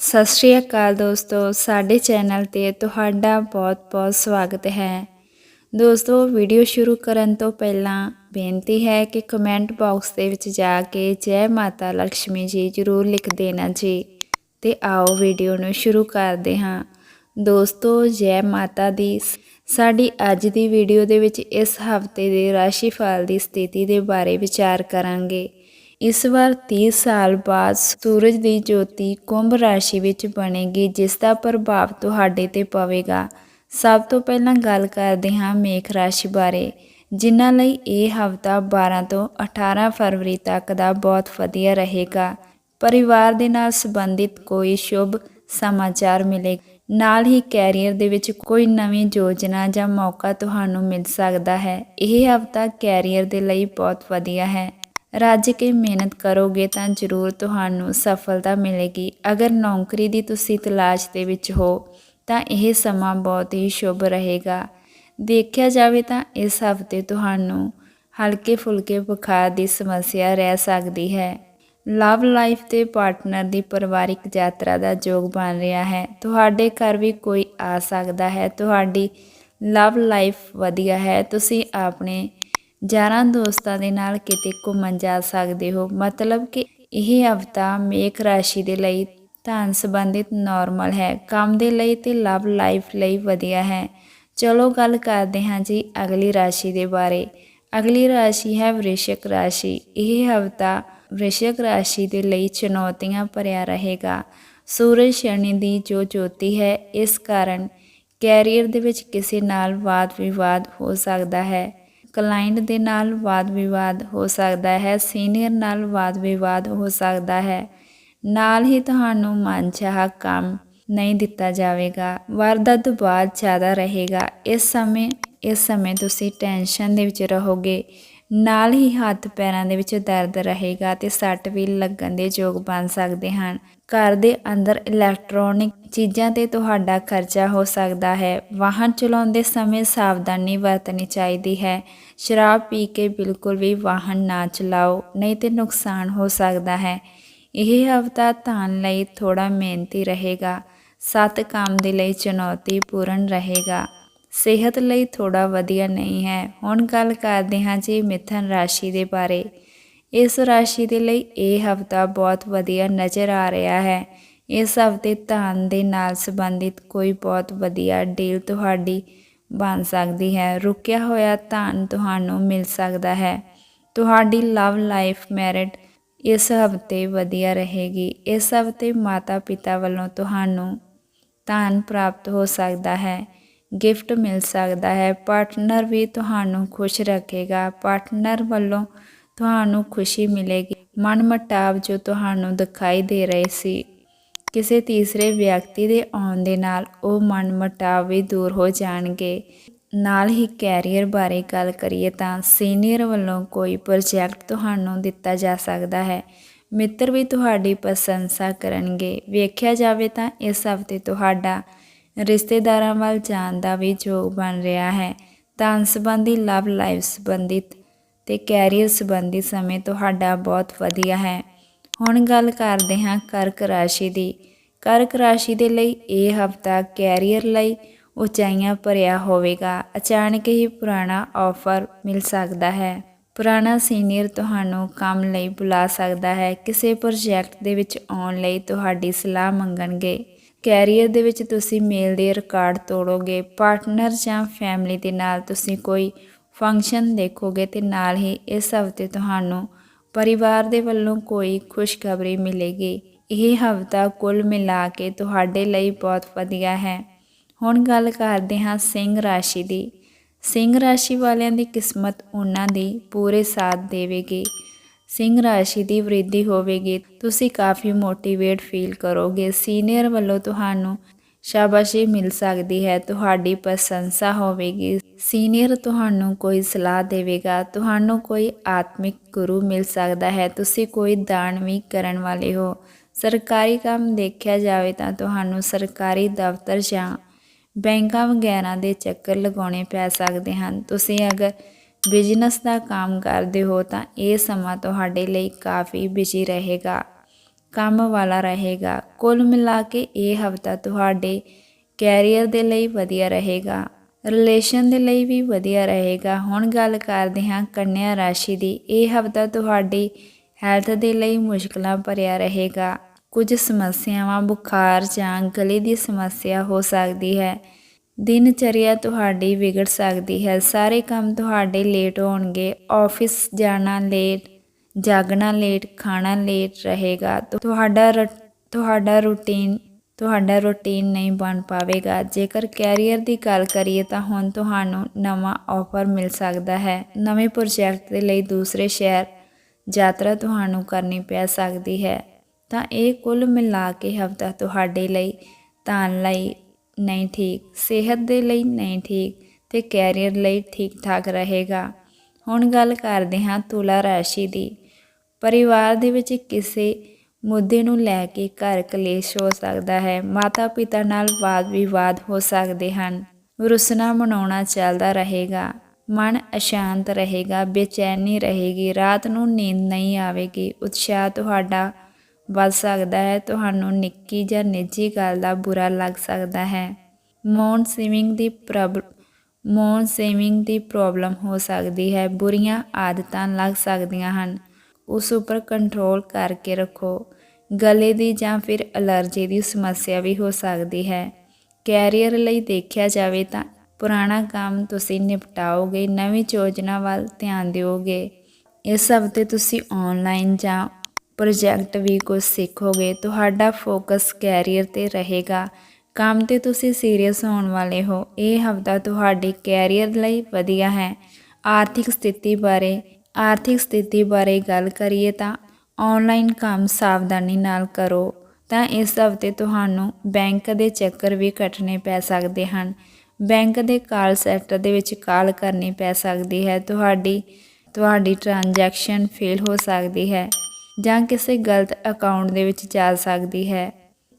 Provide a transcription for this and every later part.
ਸਤਿ ਸ਼੍ਰੀ ਅਕਾਲ ਦੋਸਤੋ, ਸਾਡੇ ਚੈਨਲ ਤੇ ਤੁਹਾਡਾ ਬਹੁਤ-ਬਹੁਤ ਸਵਾਗਤ ਹੈ। ਦੋਸਤੋ, ਵੀਡੀਓ ਸ਼ੁਰੂ ਕਰਨ ਤੋਂ ਪਹਿਲਾਂ ਬੇਨਤੀ ਹੈ ਕਿ ਕਮੈਂਟ ਬਾਕਸ ਦੇ ਵਿੱਚ ਜਾ ਕੇ ਜੈ ਮਾਤਾ ਲక్ష్ਮੀ ਜੀ ਜ਼ਰੂਰ ਲਿਖ ਦੇਣਾ ਜੀ ਤੇ ਆਓ ਵੀਡੀਓ ਨੂੰ ਸ਼ੁਰੂ ਕਰਦੇ ਹਾਂ। ਦੋਸਤੋ, ਜੈ ਮਾਤਾ ਦੀ ਸਾਡੀ ਅੱਜ ਦੀ ਵੀਡੀਓ ਦੇ ਵਿੱਚ ਇਸ ਹਫ਼ਤੇ ਦੇ ਰਾਸ਼ੀਫਲ ਦੀ ਸਥਿਤੀ ਦੇ ਬਾਰੇ ਵਿਚਾਰ ਕਰਾਂਗੇ। ਇਸ ਵਾਰ 30 ਸਾਲ ਬਾਅਦ ਸੂਰਜ ਦੀ ਜੋਤੀ ਕੁੰਭ ਰਾਸ਼ੀ ਵਿੱਚ ਬਣੇਗੀ, ਜਿਸ ਦਾ ਪ੍ਰਭਾਵ ਤੁਹਾਡੇ ਤੇ ਪਵੇਗਾ। ਸਭ ਤੋਂ ਪਹਿਲਾਂ ਗੱਲ ਕਰਦੇ ਹਾਂ ਮੇਖ ਰਾਸ਼ੀ ਬਾਰੇ, ਜਿਨ੍ਹਾਂ ਲਈ ਇਹ ਹਫਤਾ 12 ਤੋਂ 18 ਫਰਵਰੀ ਤੱਕ ਦਾ ਬਹੁਤ ਵਧੀਆ ਰਹੇਗਾ। ਪਰਿਵਾਰ ਦੇ ਨਾਲ ਸੰਬੰਧਿਤ ਕੋਈ ਸ਼ੁਭ ਸਮਾਚਾਰ ਮਿਲੇ। ਨਾਲ ਹੀ ਕੈਰੀਅਰ ਦੇ ਵਿੱਚ ਕੋਈ ਨਵੀਂ ਯੋਜਨਾ ਜਾਂ ਮੌਕਾ ਤੁਹਾਨੂੰ ਮਿਲ ਸਕਦਾ ਹੈ। ਇਹ ਹਫਤਾ ਕੈਰੀਅਰ ਦੇ ਲਈ ਬਹੁਤ ਵਧੀਆ ਹੈ। ਰੱਜ ਕੇ ਮਿਹਨਤ ਕਰੋਗੇ ਤਾਂ ਜ਼ਰੂਰ ਤੁਹਾਨੂੰ ਸਫਲਤਾ ਮਿਲੇਗੀ। ਅਗਰ ਨੌਕਰੀ ਦੀ ਤੁਸੀਂ ਤਲਾਸ਼ ਦੇ ਵਿੱਚ ਹੋ, ਤਾਂ ਇਹ ਸਮਾਂ ਬਹੁਤ ਹੀ ਸ਼ੁਭ ਰਹੇਗਾ। ਦੇਖਿਆ ਜਾਵੇ ਤਾਂ ਇਸ ਹਫ਼ਤੇ ਤੁਹਾਨੂੰ ਹਲਕੇ ਫੁਲਕੇ ਬੁਖਾਰ ਦੀ ਸਮੱਸਿਆ ਰਹਿ ਸਕਦੀ ਹੈ। ਲਵ ਲਾਈਫ ਤੇ ਪਾਰਟਨਰ ਦੀ ਪਰਿਵਾਰਿਕ ਯਾਤਰਾ ਦਾ ਯੋਗ ਬਣ ਰਿਹਾ ਹੈ। ਤੁਹਾਡੇ ਘਰ ਵੀ ਕੋਈ ਆ ਸਕਦਾ ਹੈ। ਤੁਹਾਡੀ ਲਵ ਲਾਈਫ ਵਧੀਆ ਹੈ। ਤੁਸੀਂ ਆਪਣੇ ਯਾਰਾਂ ਦੋਸਤਾਂ ਦੇ ਨਾਲ ਕਿਤੇ ਘੁੰਮਣ ਜਾ ਸਕਦੇ ਹੋ। ਮਤਲਬ ਕਿ ਇਹ ਹਫਤਾ ਮੇਖ ਰਾਸ਼ੀ ਦੇ ਲਈ ਧਨ ਸੰਬੰਧਿਤ ਨਾਰਮਲ ਹੈ। ਕੰਮ ਦੇ ਲਈ ਤੇ ਲਵ ਲਾਈਫ ਲਈ ਵਧੀਆ ਹੈ। ਚਲੋ ਗੱਲ ਕਰਦੇ ਹਾਂ ਜੀ ਅਗਲੀ ਰਾਸ਼ੀ ਦੇ ਬਾਰੇ। ਅਗਲੀ ਰਾਸ਼ੀ ਹੈ ਵ੍ਰਿਸ਼ਕ ਰਾਸ਼ੀ। ਇਹ ਹਫਤਾ ਵ੍ਰਿਸ਼ਕ ਰਾਸ਼ੀ ਦੇ ਲਈ ਚੁਣੌਤੀਆਂ ਭਰਿਆ ਰਹੇਗਾ। ਸੂਰਜ ਸ਼ਨੀ ਦੀ ਜੋ ਜੋਤੀ ਹੈ, ਇਸ ਕਾਰਨ ਕੈਰੀਅਰ ਦੇ ਵਿੱਚ ਕਿਸੇ ਨਾਲ ਵਾਦ ਵਿਵਾਦ ਹੋ ਸਕਦਾ ਹੈ। ਕਲਾਇੰਟ ਦੇ ਨਾਲ ਵਾਦ ਵਿਵਾਦ ਹੋ ਸਕਦਾ ਹੈ, ਸੀਨੀਅਰ ਨਾਲ ਵਾਦ ਵਿਵਾਦ ਹੋ ਸਕਦਾ ਹੈ। ਨਾਲ ਹੀ ਤੁਹਾਨੂੰ ਮਨਚਾਹ ਕੰਮ ਨਹੀਂ ਦਿੱਤਾ ਜਾਵੇਗਾ ਵਾਰ ਦਾ ਦਬਾਅ ਜ਼ਿਆਦਾ ਰਹੇਗਾ। ਇਸ ਸਮੇਂ ਇਸ ਸਮੇਂ ਤੁਸੀਂ ਟੈਨਸ਼ਨ ਦੇ ਵਿੱਚ ਰਹੋਗੇ। ਨਾਲ ਹੀ ਹੱਥ ਪੈਰਾਂ ਦੇ ਵਿੱਚ ਦਰਦ ਰਹੇਗਾ ਤੇ ਸੱਟ ਵੀ ਲੱਗਣ ਦੇ ਯੋਗ ਬਣ ਸਕਦੇ ਹਨ। ਘਰ ਦੇ ਅੰਦਰ ਇਲੈਕਟ੍ਰੋਨਿਕ ਚੀਜ਼ਾਂ ਤੇ ਤੁਹਾਡਾ ਖਰਚਾ ਹੋ ਸਕਦਾ ਹੈ। ਵਾਹਨ ਚਲਾਉਂਦੇ ਸਮੇਂ ਸਾਵਧਾਨੀ ਵਰਤਣੀ ਚਾਹੀਦੀ ਹੈ। ਸ਼ਰਾਬ ਪੀ ਕੇ ਬਿਲਕੁਲ ਵੀ ਵਾਹਨ ਨਾ ਚਲਾਓ, ਨਹੀਂ ਤੇ ਨੁਕਸਾਨ ਹੋ ਸਕਦਾ ਹੈ। ਇਹ ਹਫਤਾ ਧਾਨ ਲਈ ਥੋੜਾ ਮਿਹਨਤੀ ਰਹੇਗਾ। ਸੱਤ ਕੰਮ ਦੇ ਲਈ ਚੁਣੌਤੀਪੂਰਨ ਰਹੇਗਾ। ਸਿਹਤ ਲਈ ਥੋੜਾ ਵਧੀਆ ਨਹੀਂ ਹੈ। ਹੁਣ ਗੱਲ ਕਰਦੇ ਹਾਂ ਜੀ ਮਿਥਨ ਰਾਸ਼ੀ ਦੇ ਬਾਰੇ। ਇਸ ਰਾਸ਼ੀ ਦੇ ਲਈ ਇਹ ਹਫਤਾ ਬਹੁਤ ਵਧੀਆ ਨਜ਼ਰ ਆ ਰਿਹਾ ਹੈ। ਇਸ ਹਫ਼ਤੇ ਧਨ ਦੇ ਨਾਲ ਸੰਬੰਧਿਤ ਕੋਈ ਬਹੁਤ ਵਧੀਆ ਡੀਲ ਤੁਹਾਡੀ ਬਣ ਸਕਦੀ ਹੈ। ਰੁਕਿਆ ਹੋਇਆ ਧਨ ਤੁਹਾਨੂੰ ਮਿਲ ਸਕਦਾ ਹੈ। ਤੁਹਾਡੀ ਲਵ ਲਾਈਫ ਮੈਰਿਟ ਇਸ ਹਫ਼ਤੇ ਵਧੀਆ ਰਹੇਗੀ। ਇਸ ਹਫ਼ਤੇ ਮਾਤਾ ਪਿਤਾ ਵੱਲੋਂ ਤੁਹਾਨੂੰ ਧਨ ਪ੍ਰਾਪਤ ਹੋ ਸਕਦਾ ਹੈ। ਗਿਫਟ ਮਿਲ ਸਕਦਾ ਹੈ। ਪਾਰਟਨਰ ਵੀ ਤੁਹਾਨੂੰ ਖੁਸ਼ ਰੱਖੇਗਾ। ਪਾਰਟਨਰ ਵੱਲੋਂ ਤੁਹਾਨੂੰ ਖੁਸ਼ੀ ਮਿਲੇਗੀ। ਮਨ ਮਟਾਵ ਜੋ ਤੁਹਾਨੂੰ ਦਿਖਾਈ ਦੇ ਰਹੇ ਸੀ। ਕਿਸੇ ਤੀਸਰੇ ਵਿਅਕਤੀ ਦੇ ਆਉਣ ਦੇ ਨਾਲ ਉਹ ਮਨਮਟਾਵ ਵੀ ਦੂਰ ਹੋ ਜਾਣਗੇ। ਨਾਲ ਹੀ ਕੈਰੀਅਰ ਬਾਰੇ ਗੱਲ ਕਰੀਏ ਤਾਂ ਸੀਨੀਅਰ ਵੱਲੋਂ ਕੋਈ ਪ੍ਰੋਜੈਕਟ ਤੁਹਾਨੂੰ ਦਿੱਤਾ ਜਾ ਸਕਦਾ ਹੈ। ਮਿੱਤਰ ਵੀ ਤੁਹਾਡੀ ਪ੍ਰਸ਼ੰਸਾ ਕਰਨਗੇ। ਵੇਖਿਆ ਜਾਵੇ ਤਾਂ ਇਸ ਹਫ਼ਤੇ ਤੁਹਾਡਾ ਰਿਸ਼ਤੇਦਾਰਾਂ ਵੱਲ ਜਾਣ ਦਾ ਵੀ ਯੋਗ ਬਣ ਰਿਹਾ ਹੈ। ਤਾਂ ਸੰਬੰਧੀ ਲਵ ਲਾਈਫ ਸੰਬੰਧਿਤ ਤੇ ਕੈਰੀਅਰ ਸੰਬੰਧੀ ਸਮੇਂ ਤੁਹਾਡਾ ਬਹੁਤ ਵਧੀਆ ਹੈ। ਹੁਣ ਗੱਲ ਕਰਦੇ ਹਾਂ ਕਰਕ ਰਾਸ਼ੀ ਦੀ। ਕਰਕ ਰਾਸ਼ੀ ਦੇ ਲਈ ਇਹ ਹਫਤਾ ਕੈਰੀਅਰ ਲਈ ਉਚਾਈਆਂ ਭਰਿਆ ਹੋਵੇਗਾ। ਅਚਾਨਕ ਹੀ ਪੁਰਾਣਾ ਆਫਰ ਮਿਲ ਸਕਦਾ ਹੈ। ਪੁਰਾਣਾ ਸੀਨੀਅਰ ਤੁਹਾਨੂੰ ਕੰਮ ਲਈ ਬੁਲਾ ਸਕਦਾ ਹੈ। ਕਿਸੇ ਪ੍ਰੋਜੈਕਟ ਦੇ ਵਿੱਚ ਆਉਣ ਲਈ ਤੁਹਾਡੀ ਸਲਾਹ ਮੰਗਣਗੇ। ਕੈਰੀਅਰ ਦੇ ਵਿੱਚ ਤੁਸੀਂ ਮੇਲ ਦੇ ਰਿਕਾਰਡ ਤੋੜੋਗੇ। ਪਾਰਟਨਰ ਜਾਂ ਫੈਮਿਲੀ ਦੇ ਨਾਲ ਤੁਸੀਂ ਕੋਈ ਫੰਕਸ਼ਨ ਦੇਖੋਗੇ ਤੇ ਨਾਲ ਹੀ ਇਸ ਹਫ਼ਤੇ ਤੁਹਾਨੂੰ ਪਰਿਵਾਰ ਦੇ ਵੱਲੋਂ ਕੋਈ ਖੁਸ਼ਖਬਰੀ ਮਿਲੇਗੀ। ਇਹ ਹਫਤਾ ਕੁੱਲ ਮਿਲਾ ਕੇ ਤੁਹਾਡੇ ਲਈ ਬਹੁਤ ਵਧੀਆ ਹੈ। ਹੁਣ ਗੱਲ ਕਰਦੇ ਹਾਂ ਸਿੰਘ ਰਾਸ਼ੀ ਦੀ। ਸਿੰਘ ਰਾਸ਼ੀ ਵਾਲਿਆਂ ਦੀ ਕਿਸਮਤ ਉਹਨਾਂ ਦੀ ਪੂਰੇ ਸਾਥ ਦੇਵੇਗੀ। ਸਿੰਘ ਰਾਸ਼ੀ ਦੀ ਵ੍ਰਿੱਧੀ ਹੋਵੇਗੀ। ਤੁਸੀਂ ਕਾਫੀ ਮੋਟੀਵੇਟ ਫੀਲ ਕਰੋਗੇ। ਸੀਨੀਅਰ ਵੱਲੋਂ ਤੁਹਾਨੂੰ ਸ਼ਾਬਾਸ਼ੀ ਮਿਲ ਸਕਦੀ ਹੈ। ਤੁਹਾਡੀ ਪ੍ਰਸ਼ੰਸਾ ਹੋਵੇਗੀ। ਸੀਨੀਅਰ ਤੁਹਾਨੂੰ ਕੋਈ ਸਲਾਹ ਦੇਵੇਗਾ। ਤੁਹਾਨੂੰ ਕੋਈ ਆਤਮਿਕ ਗੁਰੂ ਮਿਲ ਸਕਦਾ ਹੈ। ਤੁਸੀਂ ਕੋਈ ਦਾਨ ਵੀ ਕਰਨ ਵਾਲੇ ਹੋ। ਸਰਕਾਰੀ ਕੰਮ ਦੇਖਿਆ ਜਾਵੇ ਤਾਂ ਤੁਹਾਨੂੰ ਸਰਕਾਰੀ ਦਫ਼ਤਰ ਜਾਂ ਬੈਂਕਾਂ ਵਗੈਰਾ ਦੇ ਚੱਕਰ ਲਗਾਉਣੇ ਪੈ ਸਕਦੇ ਹਨ। ਤੁਸੀਂ ਅਗਰ ਬਿਜ਼ਨਸ ਦਾ ਕੰਮ ਕਰਦੇ ਹੋ ਤਾਂ ਇਹ ਸਮਾਂ ਤੁਹਾਡੇ ਲਈ ਕਾਫੀ ਬਿਜ਼ੀ ਰਹੇਗਾ। ਕੰਮ ਵਾਲਾ ਰਹੇਗਾ। ਕੁੱਲ ਮਿਲਾ ਕੇ ਇਹ ਹਫਤਾ ਤੁਹਾਡੇ ਕੈਰੀਅਰ ਦੇ ਲਈ ਵਧੀਆ ਰਹੇਗਾ। ਰਿਲੇਸ਼ਨ ਦੇ ਲਈ ਵੀ ਵਧੀਆ ਰਹੇਗਾ। ਹੁਣ ਗੱਲ ਕਰਦੇ ਹਾਂ ਕੰਨਿਆ ਰਾਸ਼ੀ ਦੀ। ਇਹ ਹਫਤਾ ਤੁਹਾਡੀ ਹੈਲਥ ਦੇ ਲਈ ਮੁਸ਼ਕਲਾਂ ਭਰਿਆ ਰਹੇਗਾ। ਕੁਝ ਸਮੱਸਿਆਵਾਂ, ਬੁਖਾਰ ਜਾਂ ਗਲੇ ਦੀ ਸਮੱਸਿਆ ਹੋ ਸਕਦੀ ਹੈ। ਦਿਨ ਚਰਿਆ ਤੁਹਾਡੀ ਵਿਗੜ ਸਕਦੀ ਹੈ। ਸਾਰੇ ਕੰਮ ਤੁਹਾਡੇ ਲੇਟ ਹੋਣਗੇ। ਆਫਿਸ ਜਾਣਾ ਲੇਟ ਜਾਗਣਾ ਲੇਟ, ਖਾਣਾ ਲੇਟ ਰਹੇਗਾ। ਤੁਹਾਡਾ ਰ- ਤੁਹਾਡਾ ਰੂਟੀਨ ਤੁਹਾਡਾ ਰੂਟੀਨ ਨਹੀਂ ਬਣ ਪਾਵੇਗਾ। ਜੇਕਰ ਕੈਰੀਅਰ ਦੀ ਗੱਲ ਕਰੀਏ ਤਾਂ ਹੁਣ ਤੁਹਾਨੂੰ ਨਵਾਂ ਆਫਰ ਮਿਲ ਸਕਦਾ ਹੈ। ਨਵੇਂ ਪ੍ਰੋਜੈਕਟ ਦੇ ਲਈ ਦੂਸਰੇ ਸ਼ਹਿਰ ਯਾਤਰਾ ਤੁਹਾਨੂੰ ਕਰਨੀ ਪੈ ਸਕਦੀ ਹੈ। ਤਾਂ ਇਹ ਕੁੱਲ ਮਿਲਾ ਕੇ ਹਫਤਾ ਤੁਹਾਡੇ ਲਈ ਧਨ ਲਈ ਨਹੀਂ ਠੀਕ, ਸਿਹਤ ਦੇ ਲਈ ਨਹੀਂ ਠੀਕ ਤੇ ਕੈਰੀਅਰ ਲਈ ਠੀਕ ਠਾਕ ਰਹੇਗਾ। ਹੁਣ ਗੱਲ ਕਰਦੇ ਹਾਂ ਤੁਲਾ ਰਾਸ਼ੀ ਦੀ। ਪਰਿਵਾਰ ਦੇ ਵਿੱਚ ਕਿਸੇ ਮੁੱਦੇ ਨੂੰ ਲੈ ਕੇ ਘਰ ਕਲੇਸ਼ ਹੋ ਸਕਦਾ ਹੈ। ਮਾਤਾ ਪਿਤਾ ਨਾਲ ਵਾਦ ਵਿਵਾਦ ਹੋ ਸਕਦੇ ਹਨ। ਰੁਸਨਾ ਮਨਾਉਣਾ ਚੱਲਦਾ ਰਹੇਗਾ। ਮਨ ਅਸ਼ਾਂਤ ਰਹੇਗਾ, ਬੇਚੈਨੀ ਰਹੇਗੀ। ਰਾਤ ਨੂੰ ਨੀਂਦ ਨਹੀਂ ਆਵੇਗੀ। ਉਤਸ਼ਾਹ ਤੁਹਾਡਾ ਵੱਧ ਸਕਦਾ ਹੈ। ਤੁਹਾਨੂੰ ਨਿੱਕੀ ਜਾਂ ਨਿੱਜੀ ਗੱਲ ਦਾ ਬੁਰਾ ਲੱਗ ਸਕਦਾ ਹੈ। ਮੌਨ ਸੇਵਿੰਗ ਦੀ ਪ੍ਰੋਬ, ਮੌਨ ਸੇਵਿੰਗ ਦੀ ਪ੍ਰੋਬਲਮ ਹੋ ਸਕਦੀ ਹੈ। ਬੁਰੀਆਂ ਆਦਤਾਂ ਲੱਗ ਸਕਦੀਆਂ ਹਨ। ਉਸ ਉੱਪਰ ਕੰਟਰੋਲ ਕਰਕੇ ਰੱਖੋ। ਗਲੇ ਦੀ ਜਾਂ ਫਿਰ ਅਲਰਜੀ ਦੀ ਸਮੱਸਿਆ ਵੀ ਹੋ ਸਕਦੀ ਹੈ। ਕੈਰੀਅਰ ਲਈ ਦੇਖਿਆ ਜਾਵੇ ਤਾਂ ਪੁਰਾਣਾ ਕੰਮ ਤੁਸੀਂ ਨਿਪਟਾਓਗੇ, ਨਵੀਂ ਯੋਜਨਾ ਵੱਲ ਧਿਆਨ ਦਿਓਗੇ। ਇਸ ਹਫ਼ਤੇ ਤੁਸੀਂ ਆਨਲਾਈਨ ਜਾਂ ਪ੍ਰੋਜੈਕਟ ਵੀ ਕੁਝ ਸਿੱਖੋਗੇ। ਤੁਹਾਡਾ ਫੋਕਸ ਕੈਰੀਅਰ ਤੇ ਰਹੇਗਾ। ਕੰਮ ਤੇ ਤੁਸੀਂ ਸੀਰੀਅਸ ਹੋਣ ਵਾਲੇ ਹੋ। ਇਹ ਹਫਤਾ ਤੁਹਾਡੇ ਕੈਰੀਅਰ ਲਈ ਵਧੀਆ ਹੈ। ਆਰਥਿਕ ਸਥਿਤੀ ਬਾਰੇ ਆਰਥਿਕ ਸਥਿਤੀ ਬਾਰੇ ਗੱਲ ਕਰੀਏ ਤਾਂ ਆਨਲਾਈਨ ਕੰਮ ਸਾਵਧਾਨੀ ਨਾਲ ਕਰੋ, ਤਾਂ ਇਸ ਹਫ਼ਤੇ ਤੁਹਾਨੂੰ ਬੈਂਕ ਦੇ ਚੱਕਰ ਵੀ ਕੱਟਣੇ ਪੈ ਸਕਦੇ ਹਨ। ਬੈਂਕ ਦੇ ਕਾਲ ਸੈਂਟਰ ਦੇ ਵਿੱਚ ਕਾਲ ਕਰਨੀ ਪੈ ਸਕਦੀ ਹੈ, ਤੁਹਾਡੀ ਤੁਹਾਡੀ ਟ੍ਰਾਂਜੈਕਸ਼ਨ ਫੇਲ ਹੋ ਸਕਦੀ ਹੈ ਜਾਂ ਕਿਸੇ ਗਲਤ ਅਕਾਊਂਟ ਦੇ ਵਿੱਚ ਜਾ ਸਕਦੀ ਹੈ।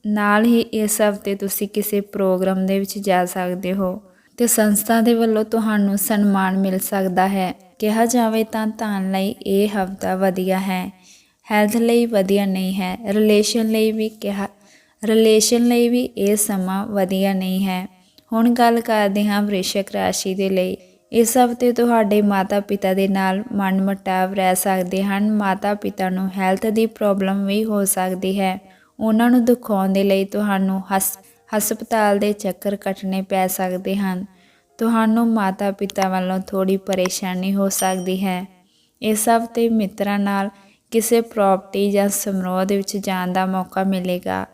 ਨਾਲ ਹੀ ਇਸ ਹਫ਼ਤੇ ਤੁਸੀਂ ਕਿਸੇ ਪ੍ਰੋਗਰਾਮ ਦੇ ਵਿੱਚ ਜਾ ਸਕਦੇ ਹੋ ਤੇ ਸੰਸਥਾ ਦੇ ਵੱਲੋਂ ਤੁਹਾਨੂੰ ਸਨਮਾਨ ਮਿਲ ਸਕਦਾ ਹੈ। ਕਿਹਾ ਜਾਵੇ ਤਾਂ ਧਨ ਲਈ ਇਹ ਹਫਤਾ ਵਧੀਆ ਹੈ। ਹੈਲਥ ਲਈ ਵਧੀਆ ਨਹੀਂ ਹੈ। ਰਿਲੇਸ਼ਨ ਲਈ ਵੀ ਕਿਹਾ ਰਿਲੇਸ਼ਨ ਲਈ ਵੀ ਇਹ ਸਮਾਂ ਵਧੀਆ ਨਹੀਂ ਹੈ। ਹੁਣ ਗੱਲ ਕਰਦੇ ਹਾਂ ਵ੍ਰਿਸ਼ਕ ਰਾਸ਼ੀ ਦੇ ਲਈ। ਇਸ ਹਫ਼ਤੇ ਤੁਹਾਡੇ ਮਾਤਾ-ਪਿਤਾ ਦੇ ਨਾਲ ਮਨਮਟਾਵ ਰਹਿ ਸਕਦੇ ਹਨ। ਮਾਤਾ-ਪਿਤਾ ਨੂੰ ਹੈਲਥ ਦੀ ਪ੍ਰੋਬਲਮ ਵੀ ਹੋ ਸਕਦੀ ਹੈ। ਉਹਨਾਂ ਨੂੰ ਦਿਖਾਉਣ ਦੇ ਲਈ ਤੁਹਾਨੂੰ ਹਸ ਹਸਪਤਾਲ ਦੇ ਚੱਕਰ ਕੱਟਣੇ ਪੈ ਸਕਦੇ ਹਨ। ਤੁਹਾਨੂੰ ਮਾਤਾ-ਪਿਤਾ ਵੱਲੋਂ ਥੋੜੀ ਪਰੇਸ਼ਾਨੀ ਹੋ ਸਕਦੀ ਹੈ। ਇਸ ਹਫ਼ਤੇ ਮਿੱਤਰਾਂ ਨਾਲ ਕਿਸੇ ਪ੍ਰਾਪਰਟੀ ਜਾਂ ਸਮਾਰੋਹ ਦੇ ਵਿੱਚ ਜਾਣ ਦਾ ਮੌਕਾ ਮਿਲੇਗਾ।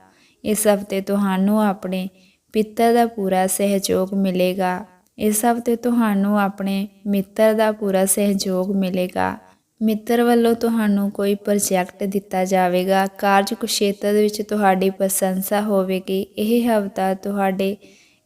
ਇਸ ਹਫ਼ਤੇ ਤੁਹਾਨੂੰ ਆਪਣੇ ਪਿੱਤਰ ਦਾ ਪੂਰਾ ਸਹਿਯੋਗ ਮਿਲੇਗਾ। ਇਸ ਹਫ਼ਤੇ ਤੁਹਾਨੂੰ ਆਪਣੇ ਮਿੱਤਰ ਦਾ ਪੂਰਾ ਸਹਿਯੋਗ ਮਿਲੇਗਾ। ਮਿੱਤਰ ਵੱਲੋਂ ਤੁਹਾਨੂੰ ਕੋਈ ਪ੍ਰੋਜੈਕਟ ਦਿੱਤਾ ਜਾਵੇਗਾ। ਕਾਰਜ ਖੇਤਰ ਦੇ ਵਿੱਚ ਤੁਹਾਡੀ ਪ੍ਰਸ਼ੰਸਾ ਹੋਵੇਗੀ। ਇਹ ਹਫਤਾ ਤੁਹਾਡੇ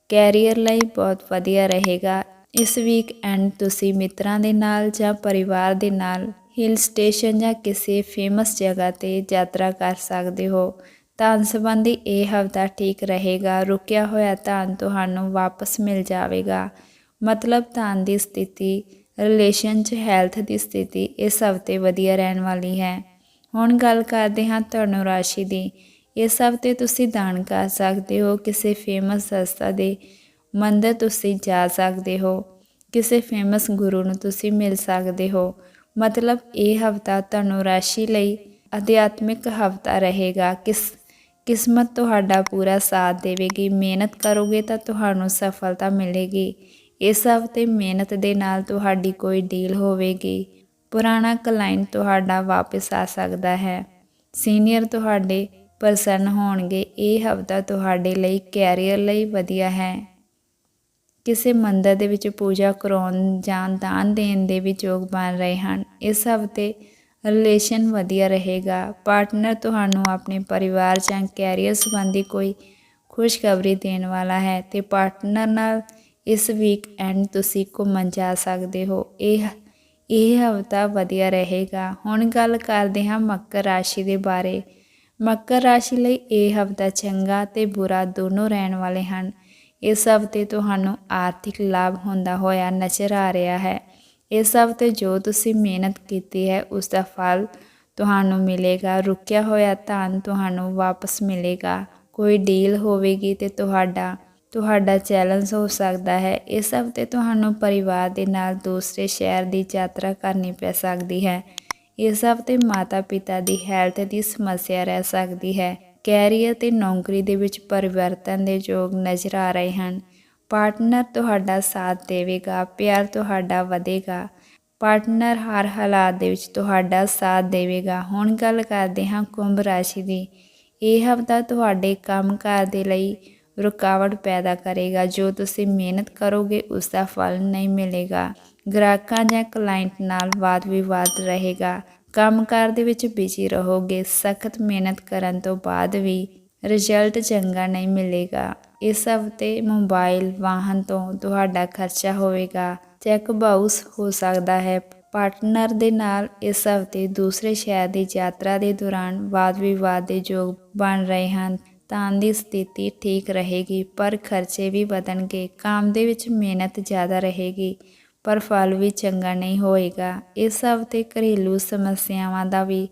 ਕੈਰੀਅਰ ਲਈ ਬਹੁਤ ਵਧੀਆ ਰਹੇਗਾ। ਇਸ ਵੀਕ ਐਂਡ ਤੁਸੀਂ ਮਿੱਤਰਾਂ ਦੇ ਨਾਲ ਜਾਂ ਪਰਿਵਾਰ ਦੇ ਨਾਲ ਹਿਲ ਸਟੇਸ਼ਨ ਜਾਂ ਕਿਸੇ ਫੇਮਸ ਜਗ੍ਹਾ ਤੇ ਯਾਤਰਾ ਕਰ ਸਕਦੇ ਹੋ। ਧਨ ਸੰਬੰਧੀ ਇਹ ਹਫਤਾ ਠੀਕ ਰਹੇਗਾ। ਰੁਕਿਆ ਹੋਇਆ ਧਨ ਤੁਹਾਨੂੰ ਵਾਪਸ ਮਿਲ ਜਾਵੇਗਾ। ਮਤਲਬ ਧਨ ਦੀ ਸਥਿਤੀ ਰਿਲੇਸ਼ਨ 'ਚ ਹੈਲਥ ਦੀ ਸਥਿਤੀ ਇਸ ਹਫ਼ਤੇ ਵਧੀਆ ਰਹਿਣ ਵਾਲੀ ਹੈ। ਹੁਣ ਗੱਲ ਕਰਦੇ ਹਾਂ ਧਨੁ ਰਾਸ਼ੀ ਦੀ। ਇਸ ਹਫ਼ਤੇ ਤੁਸੀਂ ਦਾਨ ਕਰ ਸਕਦੇ ਹੋ। ਕਿਸੇ ਫੇਮਸ ਸੰਸਥਾ ਦੇ ਮੰਦਰ ਤੁਸੀਂ ਜਾ ਸਕਦੇ ਹੋ। ਕਿਸੇ ਫੇਮਸ ਗੁਰੂ ਨੂੰ ਤੁਸੀਂ ਮਿਲ ਸਕਦੇ ਹੋ। ਮਤਲਬ ਇਹ ਹਫਤਾ ਤੁਹਾਨੂੰ ਰਾਸ਼ੀ ਲਈ ਅਧਿਆਤਮਿਕ ਹਫਤਾ ਰਹੇਗਾ। ਕਿਸ ਕਿਸਮਤ ਤੁਹਾਡਾ ਪੂਰਾ ਸਾਥ ਦੇਵੇਗੀ। ਮਿਹਨਤ ਕਰੋਗੇ ਤਾਂ ਤੁਹਾਨੂੰ ਸਫਲਤਾ ਮਿਲੇਗੀ। ਇਸ ਹਫ਼ਤੇ ਮਿਹਨਤ ਦੇ ਨਾਲ ਤੁਹਾਡੀ ਕੋਈ ਡੀਲ ਹੋਵੇਗੀ। ਪੁਰਾਣਾ ਕਲਾਇੰਟ ਤੁਹਾਡਾ ਵਾਪਸ ਆ ਸਕਦਾ ਹੈ। ਸੀਨੀਅਰ ਤੁਹਾਡੇ ਪ੍ਰਸੰਨ ਹੋਣਗੇ, ਇਹ ਹਫਤਾ ਤੁਹਾਡੇ ਲਈ ਕੈਰੀਅਰ ਲਈ ਵਧੀਆ ਹੈ। ਕਿਸੇ ਮੰਦਰ ਦੇ ਵਿੱਚ ਪੂਜਾ ਕਰਾਉਣ ਜਾਂ ਦਾਨ ਦੇਣ ਦੇ ਵੀ ਯੋਗ ਬਣ ਰਹੇ ਹਨ। ਇਸ ਹਫ਼ਤੇ ਰਿਲੇਸ਼ਨ ਵਧੀਆ ਰਹੇਗਾ। ਪਾਰਟਨਰ ਤੁਹਾਨੂੰ ਆਪਣੇ ਪਰਿਵਾਰ ਜਾਂ ਕੈਰੀਅਰ ਸੰਬੰਧੀ ਕੋਈ ਖੁਸ਼ਖਬਰੀ ਦੇਣ ਵਾਲਾ ਹੈ ਤੇ ਪਾਰਟਨਰ ਨਾਲ ਇਸ ਵੀਕ ਐਂਡ ਤੁਸੀਂ ਘੁੰਮਣ ਜਾ ਸਕਦੇ ਹੋ। ਇਹ ਇਹ ਹਫਤਾ ਵਧੀਆ ਰਹੇਗਾ। ਹੁਣ ਗੱਲ ਕਰਦੇ ਹਾਂ ਮਕਰ ਰਾਸ਼ੀ ਦੇ ਬਾਰੇ। ਮਕਰ ਰਾਸ਼ੀ ਲਈ ਇਹ ਹਫਤਾ ਚੰਗਾ ਤੇ ਬੁਰਾ ਦੋਨੋਂ ਰਹਿਣ ਵਾਲੇ ਹਨ। ਇਸ ਹਫ਼ਤੇ ਤੁਹਾਨੂੰ ਆਰਥਿਕ ਲਾਭ ਹੁੰਦਾ ਹੋਇਆ ਨਜ਼ਰ ਆ ਰਿਹਾ ਹੈ। ਇਸ ਹਫ਼ਤੇ ਜੋ ਤੁਸੀਂ ਮਿਹਨਤ ਕੀਤੀ ਹੈ, ਉਸ ਦਾ ਫਲ ਤੁਹਾਨੂੰ ਮਿਲੇਗਾ। ਰੁਕਿਆ ਹੋਇਆ ਧਨ ਤੁਹਾਨੂੰ ਵਾਪਸ ਮਿਲੇਗਾ। ਕੋਈ ਡੀਲ ਹੋਵੇਗੀ ਤੇ ਤੁਹਾਡਾ ਤੁਹਾਡਾ ਚੈਲੰਜ ਹੋ ਸਕਦਾ ਹੈ। ਇਸ ਹਫ਼ਤੇ ਤੁਹਾਨੂੰ ਪਰਿਵਾਰ ਦੇ ਨਾਲ ਦੂਸਰੇ ਸ਼ਹਿਰ ਦੀ ਯਾਤਰਾ ਕਰਨੀ ਪੈ ਸਕਦੀ ਹੈ। ਇਸ ਹਫ਼ਤੇ ਮਾਤਾ ਪਿਤਾ ਦੀ ਹੈਲਥ ਦੀ ਸਮੱਸਿਆ ਰਹਿ ਸਕਦੀ ਹੈ। ਕੈਰੀਅਰ ਤੇ ਨੌਕਰੀ ਦੇ ਵਿੱਚ ਪਰਿਵਰਤਨ ਦੇ ਯੋਗ ਨਜ਼ਰ ਆ ਰਹੇ ਹਨ। ਪਾਰਟਨਰ ਤੁਹਾਡਾ ਸਾਥ ਦੇਵੇਗਾ, ਪਿਆਰ ਤੁਹਾਡਾ ਵਧੇਗਾ। ਪਾਰਟਨਰ ਹਰ ਹਾਲਾਤ ਦੇ ਵਿੱਚ ਤੁਹਾਡਾ ਸਾਥ ਦੇਵੇਗਾ। ਹੁਣ ਗੱਲ ਕਰਦੇ ਹਾਂ ਕੁੰਭ ਰਾਸ਼ੀ ਦੀ। ਇਹ ਹਫਤਾ ਤੁਹਾਡੇ ਕੰਮਕਾਰ ਦੇ ਲਈ ਰੁਕਾਵਟ ਪੈਦਾ ਕਰੇਗਾ। ਜੋ ਤੁਸੀਂ ਮਿਹਨਤ ਕਰੋਗੇ ਉਸ ਦਾ ਫਲ ਨਹੀਂ ਮਿਲੇਗਾ। ਗ੍ਰਾਹਕਾਂ ਜਾਂ ਕਲਾਇੰਟ ਨਾਲ ਵਾਦ ਵਿਵਾਦ ਰਹੇਗਾ। ਕੰਮਕਾਰ ਦੇ ਵਿੱਚ ਬਿਜ਼ੀ ਰਹੋਗੇ, ਸਖਤ ਮਿਹਨਤ ਕਰਨ ਤੋਂ ਬਾਅਦ ਵੀ ਰਿਜ਼ਲਟ ਚੰਗਾ ਨਹੀਂ ਮਿਲੇਗਾ। ਇਸ ਹਫ਼ਤੇ ਮੋਬਾਈਲ ਵਾਹਨ ਤੋਂ ਤੁਹਾਡਾ ਖਰਚਾ ਹੋਵੇਗਾ। ਚੈੱਕ ਬਾਊਸ ਹੋ ਸਕਦਾ ਹੈ। ਪਾਰਟਨਰ ਦੇ ਨਾਲ ਇਸ ਹਫ਼ਤੇ ਦੂਸਰੇ ਸ਼ਹਿਰ ਦੀ ਯਾਤਰਾ ਦੇ ਦੌਰਾਨ ਵਾਦ ਵਿਵਾਦ ਦੇ ਯੋਗ ਬਣ ਰਹੇ ਹਨ। ਤਾਂ ਦੀ ਸਥਿਤੀ ਠੀਕ ਰਹੇਗੀ, ਪਰ ਖਰਚੇ ਵੀ ਵਧਣਗੇ। ਕੰਮ ਦੇ ਵਿੱਚ ਮਿਹਨਤ ਜ਼ਿਆਦਾ ਰਹੇਗੀ। ਪਰ ਫਲ ਵੀ ਚੰਗਾ ਨਹੀਂ ਹੋਏਗਾ। ਇਸ ਹਫ਼ਤੇ ਘਰੇਲੂ ਸਮੱਸਿਆਵਾਂ ਦਾ ਵੀ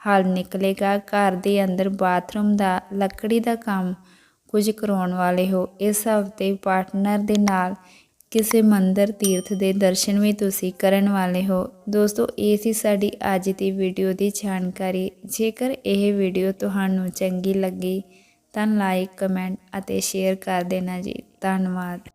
ਹੱਲ ਨਿਕਲੇਗਾ। ਘਰ ਦੇ ਅੰਦਰ ਬਾਥਰੂਮ ਦਾ, ਲੱਕੜੀ ਦਾ ਕੰਮ ਕੁਝ ਕਰਾਉਣ ਵਾਲੇ ਹੋ। ਇਸ ਹਫ਼ਤੇ ਪਾਰਟਨਰ ਦੇ ਨਾਲ ਕਿਸੇ ਮੰਦਰ ਤੀਰਥ ਦੇ ਦਰਸ਼ਨ ਵੀ ਤੁਸੀਂ ਕਰਨ ਵਾਲੇ ਹੋ। ਦੋਸਤੋ, ਇਹ ਸੀ ਸਾਡੀ ਅੱਜ ਦੀ ਵੀਡੀਓ ਦੀ ਜਾਣਕਾਰੀ। ਜੇਕਰ ਇਹ ਵੀਡੀਓ ਤੁਹਾਨੂੰ ਚੰਗੀ ਲੱਗੀ, ਤਾਂ ਲਾਈਕ, ਕਮੈਂਟ ਅਤੇ ਸ਼ੇਅਰ ਕਰ ਦੇਣਾ ਜੀ। ਧੰਨਵਾਦ।